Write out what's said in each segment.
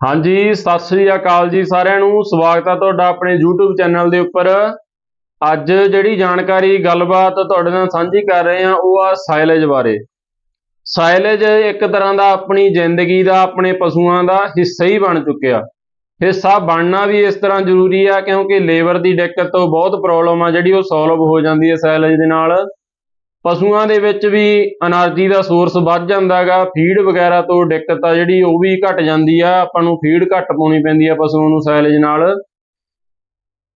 ਹਾਂਜੀ, ਸਤਿ ਸ੍ਰੀ ਅਕਾਲ ਜੀ ਸਾਰਿਆਂ ਨੂੰ। ਸਵਾਗਤ ਹੈ ਤੁਹਾਡਾ ਆਪਣੇ YouTube ਚੈਨਲ ਦੇ ਉੱਪਰ। ਅੱਜ ਜਿਹੜੀ ਜਾਣਕਾਰੀ, ਗੱਲਬਾਤ ਤੁਹਾਡੇ ਨਾਲ ਸਾਂਝੀ ਕਰ ਰਹੇ ਹਾਂ, ਉਹ ਆ ਸਾਇਲੇਜ ਬਾਰੇ। ਸਾਇਲੇਜ ਇੱਕ ਤਰ੍ਹਾਂ ਦਾ ਆਪਣੀ ਜ਼ਿੰਦਗੀ ਦਾ, ਆਪਣੇ ਪਸ਼ੂਆਂ ਦਾ ਹਿੱਸਾ ਹੀ ਬਣ ਚੁੱਕਿਆ। ਹਿੱਸਾ ਬਣਨਾ ਵੀ ਇਸ ਤਰ੍ਹਾਂ ਜ਼ਰੂਰੀ ਆ, ਕਿਉਂਕਿ ਲੇਬਰ ਦੀ ਦਿੱਕਤ ਤੋਂ ਬਹੁਤ ਪ੍ਰੋਬਲਮ ਆ, ਜਿਹੜੀ ਉਹ ਸੋਲਵ ਹੋ ਜਾਂਦੀ ਹੈ ਸਾਇਲੇਜ ਦੇ ਨਾਲ। ਪਸ਼ੂਆਂ ਦੇ ਵਿੱਚ ਵੀ એનર્ਜੀ ਦਾ ਸੋਰਸ ਵੱਧ ਜਾਂਦਾ ਜਾਂਦਾਗਾ ਫੀਡ ਵਗੈਰਾ ਤੋਂ ਦਿੱਕਤ ਆ ਜਿਹੜੀ ਉਹ ਵੀ ਘਟ ਜਾਂਦੀ ਆ, ਆਪਾਂ ਨੂੰ ਫੀਡ ਘੱਟ ਪਾਉਣੀ ਪੈਂਦੀ ਆ ਪਸ਼ੂਆਂ ਨੂੰ ਸੈਲਜ ਨਾਲ।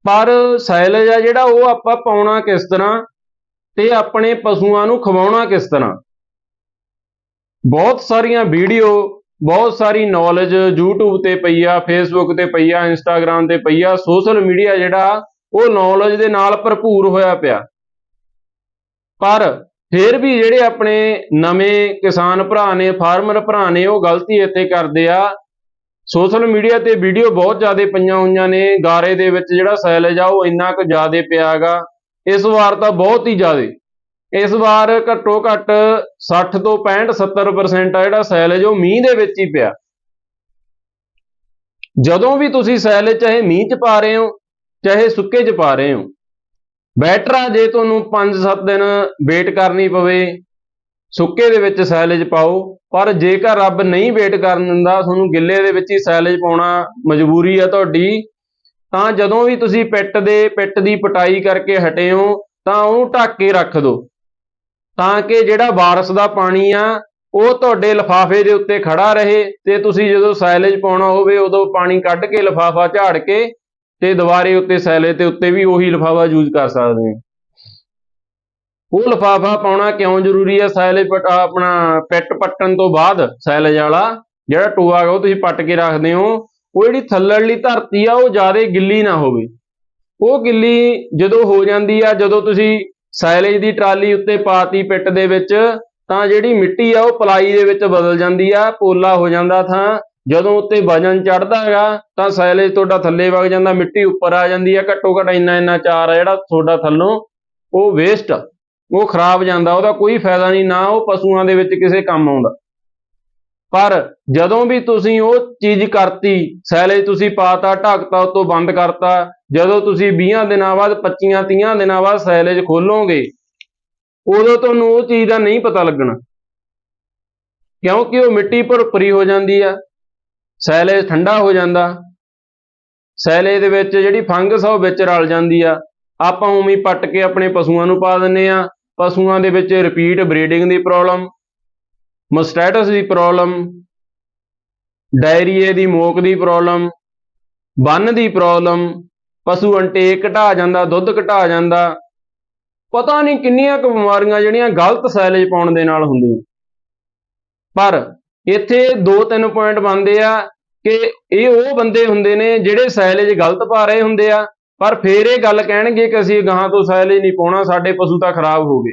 ਪਰ ਸੈਲਜ ਆ ਜਿਹੜਾ ਉਹ ਆਪਾਂ ਪਾਉਣਾ ਕਿਸ ਤਰ੍ਹਾਂ ਤੇ ਆਪਣੇ ਪਸ਼ੂਆਂ ਨੂੰ ਖਵਾਉਣਾ ਕਿਸ ਤਰ੍ਹਾਂ। ਬਹੁਤ ਸਾਰੀਆਂ ਵੀਡੀਓ ਬਹੁਤ ਸਾਰੀ ਨੌਲੇਜ YouTube ਤੇ ਪਈ ਆ, Facebook ਤੇ ਪਈ ਆ, Instagram ਤੇ ਪਈ ਆ ਸੋਸ਼ਲ ਮੀਡੀਆ ਜਿਹੜਾ ਉਹ ਨੌਲੇਜ ਦੇ ਨਾਲ ਭਰਪੂਰ ਹੋਇਆ ਪਿਆ। ਪਰ ਫਿਰ ਵੀ ਜਿਹੜੇ ਆਪਣੇ ਨਵੇਂ ਕਿਸਾਨ ਭਰਾ ਨੇ, ਫਾਰਮਰ ਭਰਾ ਨੇ, ਉਹ ਗਲਤੀ ਇੱਥੇ ਕਰਦੇ ਆ। ਸੋਸ਼ਲ ਮੀਡੀਆ ਤੇ ਵੀਡੀਓ ਬਹੁਤ ਜ਼ਿਆਦਾ ਪਈਆਂ ਹੋਈਆਂ ਨੇ। ਗਾਰੇ ਦੇ ਵਿੱਚ ਜਿਹੜਾ ਸੈਲਜ ਆ, ਉਹ ਇੰਨਾ ਕੁ ਜ਼ਿਆਦਾ ਪਿਆਗਾ ਇਸ ਵਾਰ ਤਾਂ ਬਹੁਤ ਹੀ ਜ਼ਿਆਦਾ। ਇਸ ਵਾਰ ਘੱਟੋ ਘੱਟ 60 ਤੋਂ 65 70% ਆ ਜਿਹੜਾ ਸੈਲਜ, ਉਹ ਮੀਂਹ ਦੇ ਵਿੱਚ ਹੀ ਪਿਆ। ਜਦੋਂ ਵੀ ਤੁਸੀਂ ਸਾਇਲੇਜ ਚਾਹੇ ਮੀਂਹ 'ਚ ਪਾ ਰਹੇ ਹੋ, ਚਾਹੇ ਸੁੱਕੇ 'ਚ ਪਾ ਰਹੇ ਹੋ ਬੈਟਰ ਆ ਜੇ ਤੁਹਾਨੂੰ 5-7 ਦਿਨ ਵੇਟ ਕਰਨੀ ਪਵੇ, ਸੁੱਕੇ ਦੇ ਵਿੱਚ ਸੈਲੇਜ ਪਾਓ, ਪਰ ਜੇਕਰ ਰੱਬ ਨਹੀਂ ਵੇਟ ਕਰਨ ਦਿੰਦਾ, ਤੁਹਾਨੂੰ ਗਿੱਲੇ ਦੇ ਵਿੱਚ ਹੀ ਸਾਇਲੇਜ ਪਾਉਣਾ ਮਜਬੂਰੀ ਆ ਤੁਹਾਡੀ, ਤਾਂ ਜਦੋਂ ਵੀ ਤੁਸੀਂ ਪਿੱਟ ਦੇ, ਪਿੱਟ ਦੀ ਪਟਾਈ ਕਰਕੇ ਹਟੇ ਹੋ, ਤਾਂ ਉਹਨੂੰ ਢੱਕ ਕੇ ਰੱਖ ਦਿਓ। ਤਾਂ ਕਿ ਜਿਹੜਾ ਬਾਰਿਸ਼ ਦਾ ਪਾਣੀ ਆ, ਉਹ ਤੁਹਾਡੇ ਲਿਫਾਫੇ ਦੇ ਉੱਤੇ ਖੜਾ ਰਹੇ, ਤੇ ਤੁਸੀਂ ਜਦੋਂ ਸਾਇਲੇਜ ਪਾਉਣਾ ਹੋਵੇ, ਉਦੋਂ ਪਾਣੀ ਕੱਢ ਕੇ ਲਿਫਾਫਾ ਝਾੜ ਕੇ ਤੇ ਦੁਬਾਰੇ ਉੱਤੇ ਸੈਲੇਜ ਤੇ ਉੱਤੇ ਵੀ ਉਹੀ ਲਿਫਾਫਾ ਯੂਜ਼ ਕਰ ਸਕਦੇ ਹੋ। ਉਹ ਲਿਫਾਫਾ ਪਾਉਣਾ ਕਿਉਂ ਜ਼ਰੂਰੀ ਹੈ? ਸੈਲੇਜ ਪਟ ਆਪਣਾ ਪਿੱਟ ਪੱਟਣ ਤੋਂ ਬਾਅਦ ਸੈਲੇਜ ਵਾਲਾ ਜਿਹੜਾ ਟੋਆ ਹੈਗਾ ਉਹ ਤੁਸੀਂ ਪੱਟ ਕੇ ਰੱਖਦੇ ਹੋ। ਉਹ ਜਿਹੜੀ ਥੱਲੜਲੀ ਧਰਤੀ ਆ, ਉਹ ਜ਼ਿਆਦਾ ਗਿੱਲੀ ਨਾ ਹੋਵੇ। ਉਹ ਗਿੱਲੀ ਜਦੋਂ ਹੋ ਜਾਂਦੀ ਆ, ਜਦੋਂ ਤੁਸੀਂ ਸਾਇਲੇਜ ਦੀ ਟਰਾਲੀ ਉੱਤੇ ਪਾਤੀ ਪਿੱਟ ਦੇ ਵਿੱਚ, ਤਾਂ ਜਿਹੜੀ ਮਿੱਟੀ ਆ, ਉਹ ਪਲਾਈ ਦੇ ਵਿੱਚ ਬਦਲ ਜਾਂਦੀ ਆ, ਪੋਲਾ ਹੋ ਜਾਂਦਾ ਥਾਂ। ਜਦੋਂ ਉੱਤੇ ਵਜਨ ਚੜਦਾ ਹੈਗਾ, ਤਾਂ ਸਾਇਲੇਜ ਤੁਹਾਡਾ ਥੱਲੇ ਵਗ ਜਾਂਦਾ, ਮਿੱਟੀ ਉੱਪਰ ਆ ਜਾਂਦੀ ਹੈ, ਘੱਟੋ ਘੱਟ ਇੰਨਾ ਇੰਨਾ ਚਾਰ ਆ ਜਿਹੜਾ ਤੁਹਾਡਾ ਥੱਲੋਂ, ਉਹ ਵੇਸਟ ਉਹ ਖਰਾਬ ਜਾਂਦਾ, ਉਹਦਾ ਕੋਈ ਫਾਇਦਾ ਨਹੀਂ, ਨਾ ਉਹ ਪਸ਼ੂਆਂ ਦੇ ਵਿੱਚ ਕਿਸੇ ਕੰਮ ਆਉਂਦਾ। ਪਰ ਜਦੋਂ ਵੀ ਤੁਸੀਂ ਉਹ ਚੀਜ਼ ਕਰਤੀ, ਸਾਇਲੇਜ ਤੁਸੀਂ ਪਾਤਾ, ਢੱਕਤਾ ਉਤੋਂ ਬੰਦ ਕਰਤਾ, ਜਦੋਂ ਤੁਸੀਂ 20 ਦਿਨਾਂ ਬਾਅਦ 25 30 ਦਿਨਾਂ ਬਾਅਦ ਸਾਇਲੇਜ ਖੋਲੋਗੇ, ਉਦੋਂ ਤੁਹਾਨੂੰ ਉਹ ਚੀਜ਼ ਦਾ ਨਹੀਂ ਪਤਾ ਲੱਗਣਾ। ਕਿਉਂਕਿ ਉਹ ਮਿੱਟੀ ਭੁਰਭਰੀ ਹੋ ਜਾਂਦੀ ਆ ਸੈਲੇਜ ਠੰਡਾ ਹੋ ਜਾਂਦਾ। ਸੈਲੇ ਦੇ ਵਿੱਚ ਜਿਹੜੀ ਫੰਗਸ ਆ, ਉਹ ਵਿੱਚ ਰਲ ਜਾਂਦੀ ਆ। ਆਪਾਂ ਉਵੇਂ ਪੱਟ ਕੇ ਆਪਣੇ ਪਸ਼ੂਆਂ ਨੂੰ ਪਾ ਦਿੰਨੇ ਆ। ਪਸ਼ੂਆਂ ਦੇ ਵਿੱਚ ਰਿਪੀਟ ਬਰੀਡਿੰਗ ਦੀ ਪ੍ਰੋਬਲਮ ਮਸਟੈਟਸ ਦੀ ਪ੍ਰੋਬਲਮ ਡਾਇਰੀਏ ਦੀ ਮੋਕ ਦੀ ਪ੍ਰੋਬਲਮ ਬੰਨ ਦੀ ਪ੍ਰੋਬਲਮ ਪਸ਼ੂ ਅੰਟੇਕ ਘਟਾ ਜਾਂਦਾ, ਦੁੱਧ ਘਟਾ ਜਾਂਦਾ। ਪਤਾ ਨਹੀਂ ਕਿੰਨੀਆਂ ਕੁ ਬਿਮਾਰੀਆਂ ਜਿਹੜੀਆਂ ਗਲਤ ਸੈਲੇਜ ਪਾਉਣ ਦੇ ਨਾਲ ਹੁੰਦੀਆਂ। ਪਰ ਇੱਥੇ ਦੋ ਤਿੰਨ ਪੁਆਇੰਟ ਬਣਦੇ ਆ ਕਿ ਇਹ ਉਹ ਬੰਦੇ ਹੁੰਦੇ ਨੇ ਜਿਹੜੇ ਸਾਇਲੇਜ ਗਲਤ ਪਾ ਰਹੇ ਹੁੰਦੇ ਆ, ਪਰ ਫੇਰ ਇਹ ਗੱਲ ਕਹਿਣਗੇ ਕਿ ਅਸੀਂ ਗਾਹਾਂ ਤੋਂ ਸਾਇਲੇਜ ਨਹੀਂ ਪਾਉਣਾ, ਸਾਡੇ ਪਸ਼ੂ ਤਾਂ ਖਰਾਬ ਹੋ ਗਏ।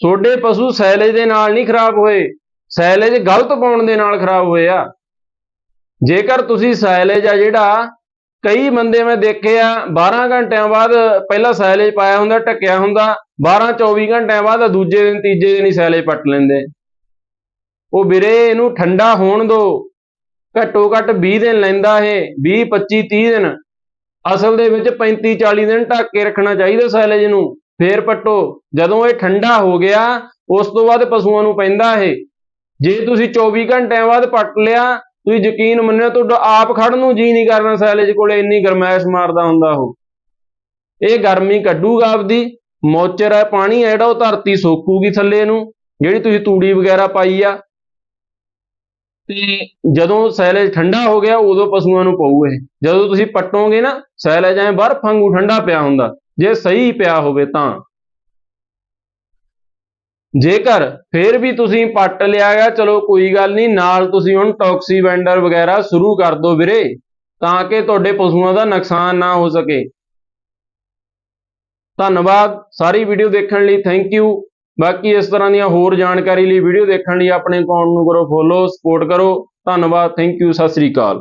ਤੁਹਾਡੇ ਪਸ਼ੂ ਸਾਇਲੇਜ ਦੇ ਨਾਲ ਨਹੀਂ ਖਰਾਬ ਹੋਏ ਸਾਇਲੇਜ ਗਲਤ ਪਾਉਣ ਦੇ ਨਾਲ ਖਰਾਬ ਹੋਏ ਆ। ਜੇਕਰ ਤੁਸੀਂ ਸਾਇਲੇਜ ਆ ਜਿਹੜਾ ਕਈ ਬੰਦੇ ਮੈਂ ਦੇਖੇ ਆ 12 ਘੰਟਿਆਂ ਬਾਅਦ ਪਹਿਲਾਂ ਸਾਇਲੇਜ ਪਾਇਆ ਹੁੰਦਾ ਟੱਕਿਆ ਹੁੰਦਾ 12 24 ਘੰਟਿਆਂ ਬਾਅਦ ਦੂਜੇ ਦਿਨ ਤੀਜੇ ਦਿਨ ਹੀ ਸਾਇਲੇਜ ਪੱਟ ਲੈਂਦੇ। ਉਹ ਵੀਰੇ ਇਹਨੂੰ ਠੰਡਾ ਹੋਣ ਦਿਓ ਘੱਟੋ ਘੱਟ 20 ਦਿਨ ਲੈਂਦਾ ਇਹ 20 25 30 ਦਿਨ। ਅਸਲ ਦੇ ਵਿੱਚ 35 40 ਦਿਨ ਢੱਕ ਕੇ ਰੱਖਣਾ ਚਾਹੀਦਾ ਸੈਲੇਜ ਨੂੰ। ਫੇਰ ਪੱਟੋ। ਜਦੋਂ ਇਹ ਠੰਡਾ ਹੋ ਗਿਆ, ਉਸ ਤੋਂ ਬਾਅਦ ਪਸ਼ੂਆਂ ਨੂੰ ਪੈਂਦਾ ਇਹ। ਜੇ ਤੁਸੀਂ 24 ਘੰਟਿਆਂ ਬਾਅਦ ਪੱਟ ਲਿਆ, ਤੁਸੀਂ ਯਕੀਨ ਮੰਨਿਓ ਤੁਹਾਡਾ ਆਪ ਖੜਨ ਨੂੰ ਜੀ ਨਹੀਂ ਕਰਨਾ ਸਾਇਲੇਜ ਕੋਲੇ, ਇੰਨੀ ਗਰਮੈਸ਼ ਮਾਰਦਾ ਹੁੰਦਾ ਉਹ। ਇਹ ਗਰਮੀ ਕੱਢੂਗਾ ਆਪਦੀ। ਮੋਚਰ ਹੈ, ਪਾਣੀ ਹੈ ਜਿਹੜਾ, ਉਹ ਧਰਤੀ ਸੋਕੂਗੀ ਥੱਲੇ ਨੂੰ। ਜਿਹੜੀ ਤੁਸੀਂ ਤੂੜੀ ਵਗੈਰਾ ਪਾਈ ਆ ਤੇ ਜਦੋਂ ਸੈਲੇਜ ਠੰਡਾ ਹੋ ਗਿਆ, ਉਦੋਂ ਪਸ਼ੂਆਂ ਨੂੰ ਪਊ ਇਹ। ਜਦੋਂ ਤੁਸੀਂ ਪੱਟੋਗੇ ਨਾ ਸੈਲੇਜ ਐ ਬਰਫ਼ ਵਾਂਗੂ ਠੰਡਾ ਪਿਆ ਹੁੰਦਾ। ਜੇ ਸਹੀ ਪਿਆ ਹੋਵੇ ਤਾਂ। ਜੇਕਰ ਫਿਰ ਵੀ ਤੁਸੀਂ ਪੱਟ ਲਿਆ ਗਿਆ, ਚਲੋ ਕੋਈ ਗੱਲ ਨਹੀਂ, ਨਾਲ ਤੁਸੀਂ ਹੁਣ ਟੌਕਸੀ ਵੈਂਡਰ ਵਗੈਰਾ ਸ਼ੁਰੂ ਕਰ ਦਿਓ ਵੀਰੇ, ਤਾਂ ਕਿ ਤੁਹਾਡੇ ਪਸ਼ੂਆਂ ਦਾ ਨੁਕਸਾਨ ਨਾ ਹੋ ਸਕੇ। ਧੰਨਵਾਦ, ਸਾਰੀ ਵੀਡੀਓ ਦੇਖਣ ਲਈ ਥੈਂਕ ਯੂ। ਬਾਕੀ ਇਸ ਤਰ੍ਹਾਂ ਦੀਆਂ ਹੋਰ ਜਾਣਕਾਰੀ ਲਈ ਵੀਡੀਓ ਦੇਖਣ ਲਈ ਆਪਣੇ ਅਕਾਊਂਟ ਨੂੰ ਕਰੋ ਫੋਲੋ ਸਪੋਰਟ ਕਰੋ। ਧੰਨਵਾਦ thank you Sat Sri Akal.